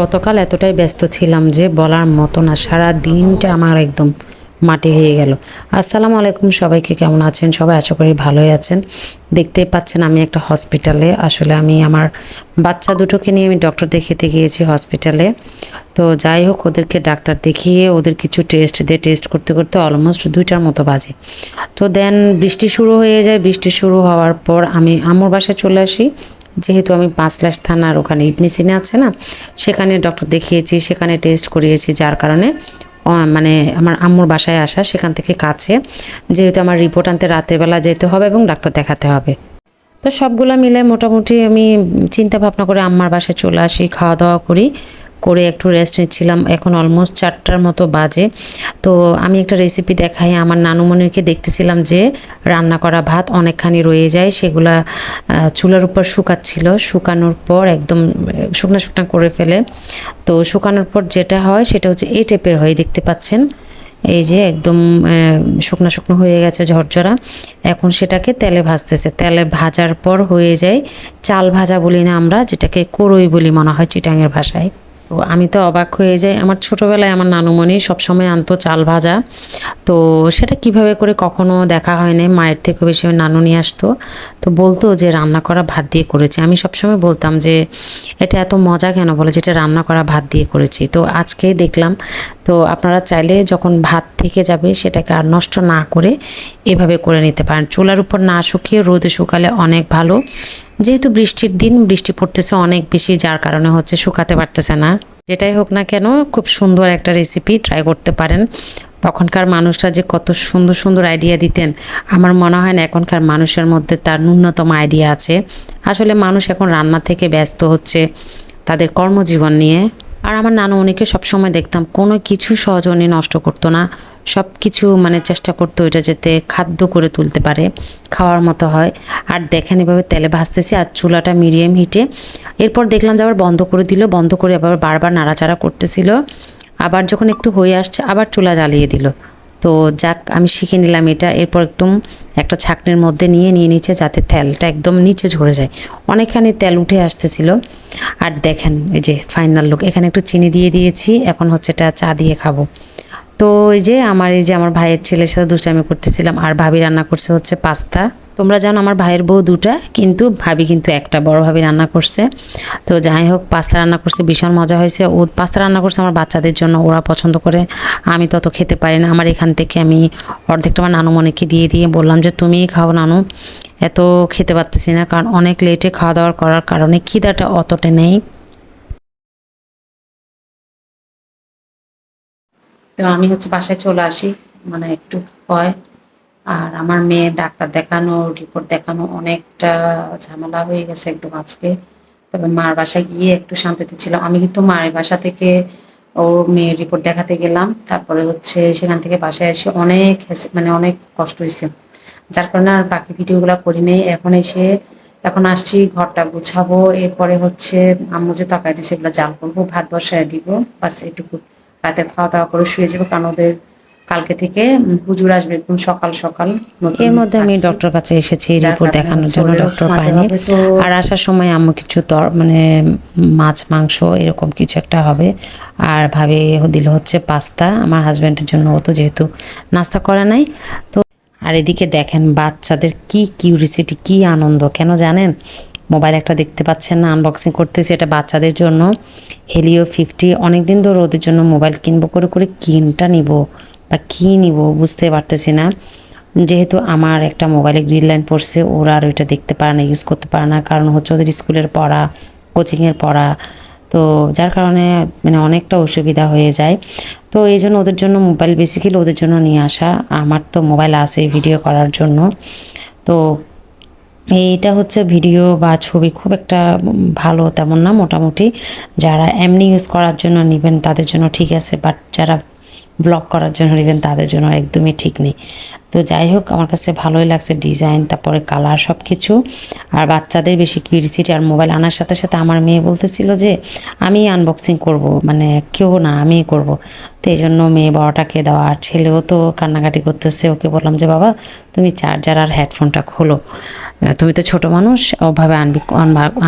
গতকাল এতটাই ব্যস্ত ছিলাম যে বলার মতো না, সারা দিনটা আমার একদম মাটি হয়ে গেল। আসসালামু আলাইকুম সবাইকে, কেমন আছেন? সবাই আশা করি ভালোই আছেন। দেখতেই পাচ্ছেন আমি একটা হসপিটালে। আসলে আমি আমার বাচ্চা দুটোকে নিয়ে আমি ডক্টর দেখাতে গিয়েছি হসপিটালে। তো যাই হোক, ওদেরকে ডাক্তার দেখিয়ে ওদের কিছু টেস্ট দিয়ে টেস্ট করতে করতে অলমোস্ট দুইটার মতো বাজে। তো দেন বৃষ্টি শুরু হয়ে যায়। বৃষ্টি শুরু হওয়ার পর আমি আম্মুর বাসায় চলে আসি। যেহেতু আমি পাঁচলাশ থানার ওখানে ইবনিসিনে আছে না, সেখানে ডক্টর দেখিয়েছি, সেখানে টেস্ট করিয়েছি, যার কারণে মানে আমার আম্মুর বাসায় আসা সেখান থেকে কাছে, যেহেতু আমার রিপোর্ট আনতে রাতেরবেলা যেতে হবে এবং ডাক্তার দেখাতে হবে। তো সবগুলো মিলে মোটামুটি আমি চিন্তা ভাবনা করে আম্মার বাসায় চলে আসি, খাওয়া দাওয়া করি। করে একটু রেস্ট নিচ্ছিলাম। এখন অলমোস্ট চারটার মতো বাজে। তো আমি একটা রেসিপি দেখাই। আমার নানুমণিকে দেখতেছিলাম যে রান্না করা ভাত অনেকখানি রয়ে যায়। সেগুলা চুলার উপর শুকাচ্ছিল। শুকানোর পর একদম শুকনা শুকনা করে ফেলে। তো শুকানোর পর যেটা হয় সেটা হচ্ছে এই টাইপের হয়, দেখতে পাচ্ছেন? এই যে একদম শুকনো শুকনো হয়ে গেছে ঝরঝরা। এখন সেটাকে তেলে ভাজতেছে। তেলে ভাজার পর হয়ে যায় চাল ভাজা বলি না আমরা, যেটাকে করই বলি মনে হয় চিটাঙের ভাষায়। তো আমি তো অবাক হয়ে যাই। আমার ছোটোবেলায় আমার নানুমণি সবসময় আনতো চাল ভাজা। তো সেটা কীভাবে করে কখনো দেখা হয়নি মায়ের থেকে বেশি নানু নিয়ে আসতো। তো বলতো যে, রান্না করা ভাত দিয়ে করেছি। আমি সবসময় বলতাম যে, এটা এত মজা কেন? বলে যেটা রান্না করা ভাত দিয়ে করেছি। তো আজকেই দেখলাম। তো আপনারা চাইলে যখন ভাত থেকে যাবে, সেটাকে আর নষ্ট না করে এভাবে করে নিতে পারেন। চুলার উপর না শুকিয়ে রোদে শুকালে অনেক ভালো। যেহেতু বৃষ্টির দিন, বৃষ্টি পড়তেছে অনেক বেশি, যার কারণে হচ্ছে শুকাতে পারতেছে না। যেটাই হোক না কেন, খুব সুন্দর একটা রেসিপি ট্রাই করতে পারেন। তখনকার মানুষরা যে কত সুন্দর সুন্দর আইডিয়া দিতেন, আমার মনে হয় না এখনকার মানুষের মধ্যে তার ন্যূনতম আইডিয়া আছে। আসলে মানুষ এখন রান্না থেকে ব্যস্ত হচ্ছে, তাদের কর্মজীবন নিয়ে। আর আমার নানু উনিকে সবসময় দেখতাম, কোনো কিছু সহজ উনি নষ্ট করতো না। সব কিছু মানে চেষ্টা করতো ওইটা যাতে খাদ্য করে তুলতে পারে, খাওয়ার মতো হয়। আর দেখেন এভাবে তেলে ভাজতেছি আর চুলাটা মিডিয়াম হিটে। এরপর দেখলাম যে আবার বন্ধ করে দিল, বন্ধ করে আবার বারবার নাড়াচাড়া করতেছিল। আবার যখন একটু হয়ে আসছে, আবার চুলা জ্বালিয়ে দিল। তো যাক, আমি শিখে নিলাম এটা। এরপর একদম একটা ছাকনির মধ্যে নিয়ে নিয়ে নিচে যাতে তেলটা একদম নিচে ঝরে যায়। অনেকখানি তেল উঠে আসতেছিল। আর দেখেন, এই যে ফাইনাল লোক এখানে একটু চিনি দিয়ে দিয়েছি। এখন হচ্ছে এটা চা দিয়ে খাব। তো এই যে আমার, এই যে আমার ভাইয়ের ছেলের সাথে দুষ্টামি করতেছিলাম, আর ভাবি রান্না করছে হচ্ছে পাস্তা। তোমরা জানো আমার ভাইয়ের বউ দুটা, কিন্তু ভাবি কিন্তু একটা, বড় ভাবি রান্না করছে। তো যাই হোক, পাস্তা রান্না করছে, ভীষণ মজা হয়েছে। ও পাস্তা রান্না করছে আমার বাচ্চাদের জন্য, ওরা পছন্দ করে। আমি তত খেতে পারি না। আমার এখান থেকে আমি অর্ধেকটা আমার নানু মনেকে দিয়ে দিয়ে বললাম যে, তুমিই খাও নানু। এত খেতে পারতেছি না, কারণ অনেক লেটে খাওয়া দাওয়া করার কারণে খিদাটা অতটা নেই। তো আমি হচ্ছে বাসায় চলে আসি মানে একটু হয়। আর আমার মেয়ে ডাক্তার দেখানো রিপোর্ট দেখানো অনেকটা ঝামেলা হয়ে গেছে একদম আজকে। তবে মার বাসায় গিয়ে একটু শান্তিতে ছিলাম আমি কিন্তু মায়ের বাসা থেকে ওর মেয়ের রিপোর্ট দেখাতে গেলাম। তারপরে হচ্ছে সেখান থেকে বাসায় এসে অনেক মানে অনেক কষ্ট হয়েছে। যার কারণে আর বাকি ভিডিওগুলো করি নেই। এখন এসে, এখন আসছি, ঘরটা গুছাবো। এরপরে হচ্ছে আম্মু যে দিচ্ছে সেগুলো জাল করব, ভাত বসায় দিব। বাস এটুকু। রাতে খাওয়া দাওয়া করে শুয়ে যাব, কারণ ওদের কালকে থেকে হুজুর আসবে একদম সকাল সকাল এর মধ্যে আমি ডক্টর কাছে এসেছি রিপোর্ট দেখানোর জন্য ডক্টর পাইনি আর আসার সময় আম্মু কিছু তর মানে মাছ মাংস এরকম কিছু একটা হবে। আর ভাবে দিল হচ্ছে পাস্তা। আমার হাজব্যান্ডের জন্য ও তো যেহেতু নাস্তা করা নাই। তো আর এদিকে দেখেন বাচ্চাদের কি কিউরিসিটি কি আনন্দ কেন জানেন? মোবাইল একটা দেখতে পাচ্ছেন না আনবক্সিং করতেছি এটা বাচ্চাদের জন্য। হেলিও ফিফটি অনেকদিন ধরে ওদের জন্য মোবাইল কিনবো করে করে কিনটা নিব। বা কী নিব বুঝতে পারতেছি না। যেহেতু আমার একটা মোবাইলে গ্রিন লাইন পড়ছে, ওরা আর ওইটা দেখতে পারে না ইউজ করতে পারে না। কারণ হচ্ছে ওদের স্কুলের পড়া কোচিংয়ের পড়া। তো যার কারণে মানে অনেকটা অসুবিধা হয়ে যায়। তো এই জন্য ওদের জন্য মোবাইল বেসিক্যালি ওদের জন্য নিয়ে আসা। আমার তো মোবাইল আছে ভিডিও করার জন্য। তো এইটা হচ্ছে ভিডিও বা ছবি খুব একটা ভালো তেমন না, মোটামুটি। যারা এমনি ইউজ করার জন্য নেবেন, তাদের জন্য ঠিক আছে। বাট যারা ব্লগ করার জন্য নেবেন তাদের জন্য একদমই ঠিক নেই। তো যাই হোক, আমার কাছে ভালোই লাগছে ডিজাইন তারপরে কালার সব কিছু আর বাচ্চাদের বেশি কিউরিসিটি আর মোবাইল আনার সাথে সাথে আমার মেয়ে বলতেছিল যে, আমি আনবক্সিং করব মানে কেউ না, আমিই করব। তো এই জন্য মেয়ে বড়টাকে দেওয়া, আর ছেলেও তো কান্নাকাটি করতেছে। ওকে বললাম যে, বাবা, তুমি চার্জার আর হেডফোনটা খোলো। তুমি তো ছোট মানুষ, ওভাবে আনবি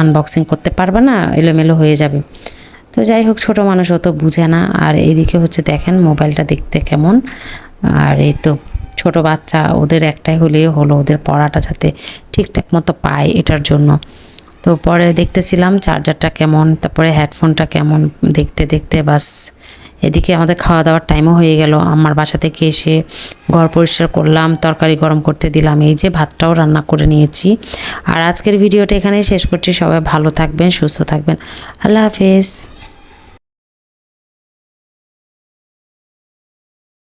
আনবক্সিং করতে পারবে না, এলোমেলো হয়ে যাবে। তো যাই হোক, ছোট মানুষ অত বুঝে না। আর এদিকে হচ্ছে দেখেন, মোবাইলটা দেখতে কেমন। আর এই তো ছোট বাচ্চা, ওদের একটাই হলেই হলো, ওদের পড়াটা যাতে ঠিকঠাক মতো পায় এটার জন্য। তো পরে দেখতেছিলাম চার্জারটা কেমন, তারপরে হেডফোনটা কেমন, দেখতে দেখতে বাস এদিকে আমাদের খাওয়া দাওয়ার টাইমও হয়ে গেল। আমার বাসা থেকে এসে ঘর পরিষ্কার করলাম, তরকারি গরম করতে দিলাম, এই যে ভাতটাও রান্না করে নিয়েছি। আর আজকের ভিডিওটা এখানেই শেষ করছি। সবাই ভালো থাকবেন, সুস্থ থাকবেন। আল্লাহ হাফেজ।